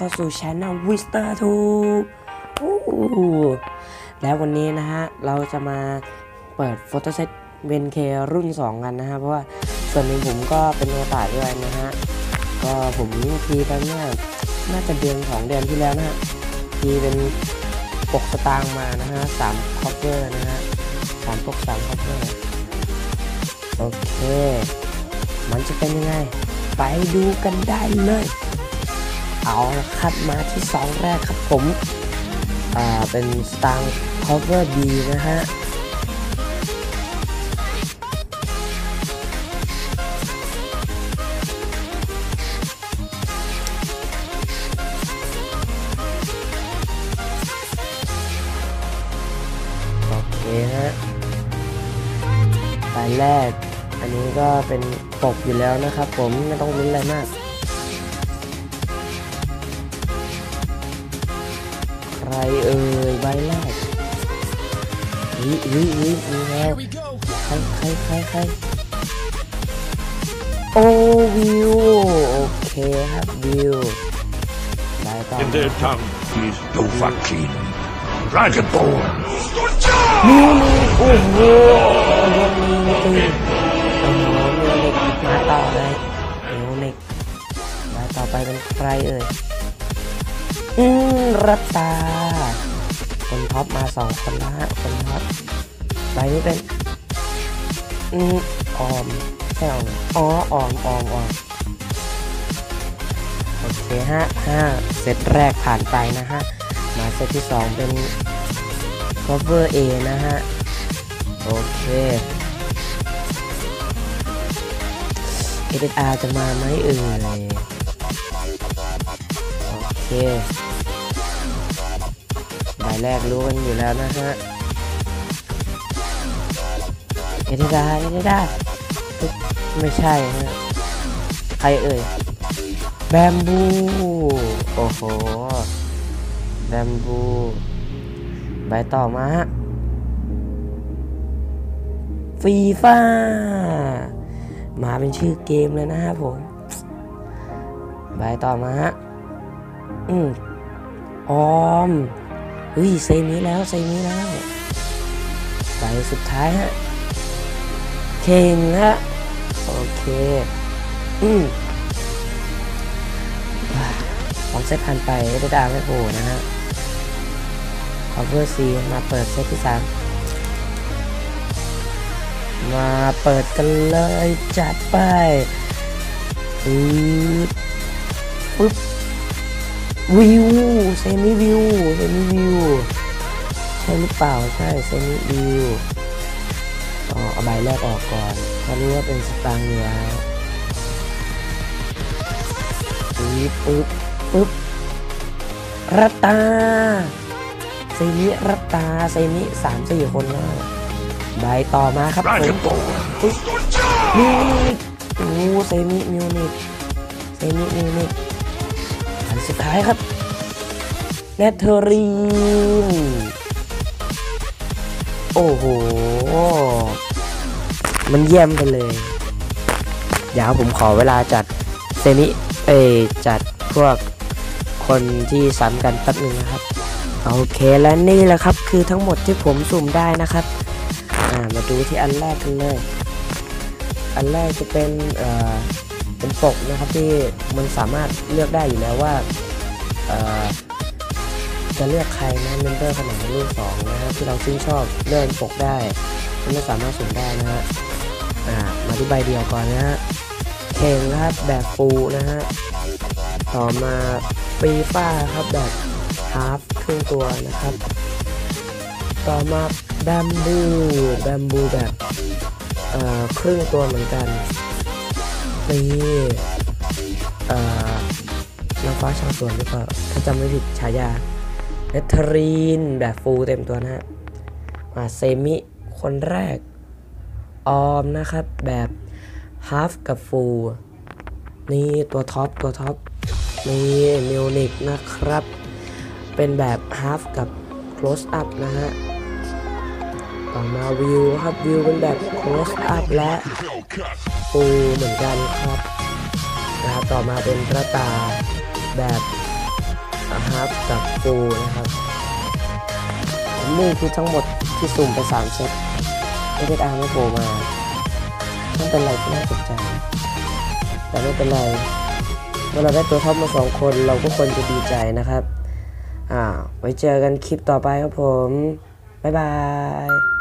เข้าสู่ช anel วิสเตอร์ทูแล้ววันนี้นะฮะ เราจะมาเปิดโฟโต้เซตเวนเครุ่น 2 กันนะฮะ เพราะว่าส่วนหนึ่งผมก็เป็นโนตาด้วยนะฮะ ก็ผมทีไปเมื่อน่าจะเดือนสองเดือนที่แล้วนะฮะ ทีเป็นปกสตางค์มานะฮะสามคอปเปอร์นะฮะสามปกสามคอปเปอร์โอเค มันจะเป็นยังไง ไปดูกันได้เลย เอาละครับมาที่สองแรกครับผม อ่า เป็นสตางค์ cover D นะฮะโอเคฮะสายแรก อันนี้ก็เป็นปกอยู่แล้วนะครับผมไม่ต้องลุ้นอะไรมาก ใครโอ้วิวโอเคครับวิวใบต่อ In their tongue is Dovahkiin, Dragonborn. มิวนิกโอ้โหเรียกมิวนิกโอ้โหมิวนิกมาต่อเลยมิวนิกมาต่อไปเป็นใครเอ่ยอืมรัตตา คนท็อปมาสองคนละคนท็อปใบนี้เป็น อืมออมใช่ออมอ๋อออมออมออมโอเคฮะห้าเซตแรกผ่านไปนะฮะ มาเซตที่สองเป็น cover A นะฮะ โอเคเอเดอาจะมาไหมเอ่ยโอเค แรกรู้กันอยู่แล้วนะฮะเอเดอาเอเดอาไม่ใช่ฮะใครเอ่ยแบมบู โอ้โห แบมบู ใบต่อมาฮะฟีฟ่ามาเป็นชื่อเกมเลยนะครับผม ใบต่อมาฮะ อืมออม เฮ้ยเซมิแล้วเซมิแล้วใบสุดท้ายฮะเข่งฮะโอเค อืมว้าสองเซตผ่านไปได้ดาไม่โผล่นะฮะ cover C มาเปิดเซตที่3มาเปิดกันเลยจัดไปปึ๊บปึ๊บวิวเซมิวิว เปล่าใช่เซมิวิวอ๋อเอาใบแรกออกก่อนเพราะรู้ว่าเป็นสตางค์อยู่แล้วปึ๊บปึ๊บปึ๊บรัตตาเซมิรัตตาเซมิสามสี่คนแล้วใบต่อมาครับผม Dragonborn. อุ๊ยมิวนิกโอ้เซมิมิวนิกเซมิมิวนิกอันสุดท้ายครับเนเธอรีน โอ้โห มันเยี่ยมไปเลย เดี๋ยวผมขอเวลาจัดเซมิ เอจัดพวกคนที่ซ้ำกันแป๊บนึงนะครับ โอเคและนี่แหละครับคือทั้งหมดที่ผมสุ่มได้นะครับ อ่า มาดูที่อันแรกกันเลย อันแรกจะเป็นเอ่อเป็นปกนะครับที่มันสามารถเลือกได้อยู่แล้วว่าเอ่อ จะเลือกใครนะเมมเบอร์ขนาดรุ่นสองนะฮะที่เราชื่นชอบเลื่อนปกได้ไม่สามารถสุ่มได้นะฮะอ่ามาที่ใบเดียวก่อนนะฮะเข่งครับแบบฟูนะฮะต่อมาปีฟ้าครับแบบฮาร์ฟครึ่งตัวนะครับ ต่อมาแบมบูแบมบูแบบเอ่อครึ่งตัวเหมือนกันนี่เอ่อนางฟ้าชาวสวนหรือเปล่าถ้าจำไม่ผิดฉายา เนทรีนแบบฟูลเต็มตัวนะฮะมาเซมิคนแรก ออมนะครับ แบบฮาฟกับฟูลนี่ตัวท็อปตัวท็อปนี่มิวนิกนะครับ เป็นแบบฮาฟกับ close up นะฮะต่อมาวิวครับวิวเป็นแบบ close up และฟูเหมือนกันครับนะครับต่อมาเป็นพระตาแบบ นะครับกับฟูนะครับนี่คือทั้งหมดที่สุ่มไป3เซตไม่ได้อาร์ไม่โผล่มาไม่เป็นไรที่น่าตกใจ แต่ไม่เป็นไรเมื่อเราได้ตัวท็อปมาสองคนเราก็ควรจะดีใจนะครับอ่าไว้เจอกันคลิปต่อไปครับผม บ๊ายบาย